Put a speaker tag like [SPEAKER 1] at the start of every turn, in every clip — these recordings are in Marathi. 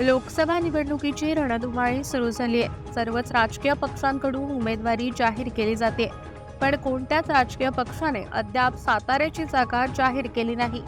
[SPEAKER 1] लोकसभा निवडणुकीची रणधुमाळी सुरू झाली आहे सर्वच राजकीय पक्षांकडून उमेदवारी जाहीर केली जाते. पण कोणत्याच राजकीय पक्षाने अद्याप साताऱ्याची जागा जाहीर केली नाही.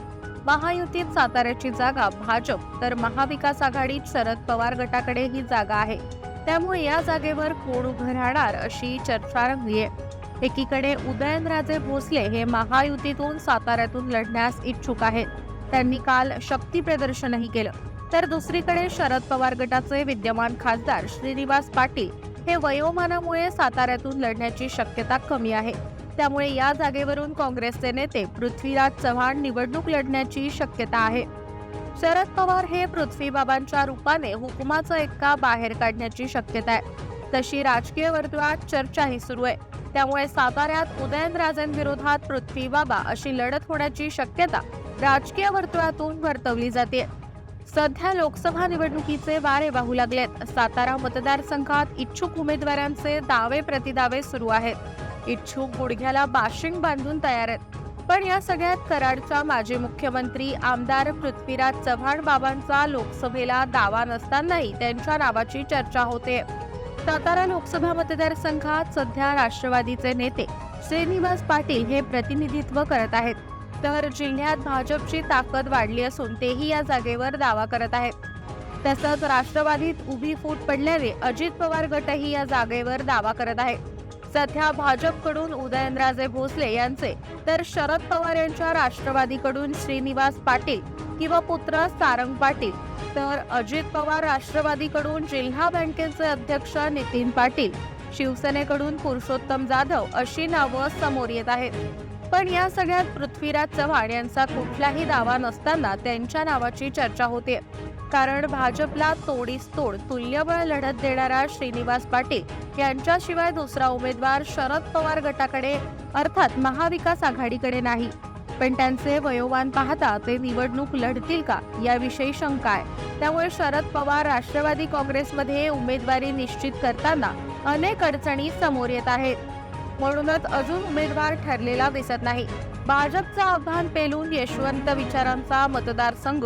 [SPEAKER 1] महायुतीत साताऱ्याची जागा भाजप तर महाविकास आघाडीत शरद पवार गटाकडे ही जागा आहे. त्यामुळे या जागेवर कोण उभं राहणार अशी चर्चा रंगली आहे एकीकडे उदयनराजे भोसले हे महायुतीतून साताऱ्यातून लढण्यास इच्छुक आहेत. त्यांनी काल शक्ती प्रदर्शनही केलं. तर दुसरीकडे शरद पवार गटाचे विद्यमान खासदार श्रीनिवास पाटील हे वयोमानामुळे साताऱ्यातून लढण्याची शक्यता कमी आहे. त्यामुळे या जागेवरून काँग्रेसचे नेते पृथ्वीराज चव्हाण निवडणूक लढण्याची शक्यता आहे. शरद पवार हे पृथ्वीबाबांच्या रूपाने हुकुमाचा एक्का बाहेर काढण्याची शक्यता आहे. तशी राजकीय वर्तुळात चर्चाही सुरू आहे. त्यामुळे साताऱ्यात उदयनराजेंविरोधात पृथ्वीबाबा अशी लढत होण्याची शक्यता राजकीय वर्तुळातून वर्तवली जाते. सध्या लोकसभा निवडणुकीचे वारे वाहू लागलेत. सातारा मतदारसंघात इच्छुक उमेदवारांचे दावे प्रतिदावे सुरू आहेत. इच्छुक गुडघ्याला बाशिंग बांधून तयार आहेत. पण या सगळ्यात कराडच्या माजी मुख्यमंत्री आमदार पृथ्वीराज चव्हाण बाबांचा लोकसभेला दावा नसतानाही त्यांच्या नावाची चर्चा होते. सातारा लोकसभा मतदारसंघात सध्या राष्ट्रवादीचे नेते श्रीनिवास पाटील हे प्रतिनिधित्व करत आहेत. तर जिल्ह्यात भाजपची ताकद वाढली असून तेही या जागेवर दावा करत आहेत. तसंच राष्ट्रवादीत उभी फूट पडल्याने अजित पवार गटही या जागेवर दावा करत आहे सध्या भाजपकडून उदयनराजे भोसले यांचे तर शरद पवार यांच्या राष्ट्रवादीकडून श्रीनिवास पाटील किंवा पुत्र सारंग पाटील तर अजित पवार राष्ट्रवादीकडून जिल्हा बँकेचे अध्यक्ष नितीन पाटील शिवसेनेकडून पुरुषोत्तम जाधव अशी नावं समोर येत आहेत. पण या सगळ्यात पृथ्वीराज चव्हाण यांचा कुठलाही दावा नसताना त्यांच्या नावाची चर्चा होते. कारण भाजपला तोडीस तोड तुल्यबळ लढत देणारा श्रीनिवास पाटील यांच्याशिवाय दुसरा उमेदवार शरद पवार गटाकडे अर्थात महाविकास आघाडीकडे नाही. पण त्यांचे वयोमान पाहता ते निवडणूक लढतील का याविषयी शंका आहे. त्यामुळे शरद पवार राष्ट्रवादी काँग्रेसमध्ये उमेदवारी निश्चित करताना अनेक अडचणी समोर येत आहेत. म्हणूनच अजून उमेदवार ठरलेला दिसत नाही. भाजपचं आव्हान पेलून यशवंत विचारांचा मतदारसंघ.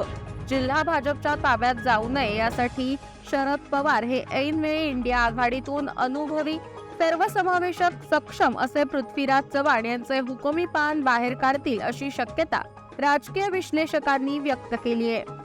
[SPEAKER 1] जिल्हा भाजपच्या ताब्यात जाऊ नये यासाठी शरद पवार हे ऐनवेळी इंडिया आघाडीतून अनुभवी सर्वसमावेशक सक्षम असे पृथ्वीराज चव्हाण यांचे हुकुमी पान बाहेर काढतील अशी शक्यता राजकीय विश्लेषकांनी व्यक्त केली आहे.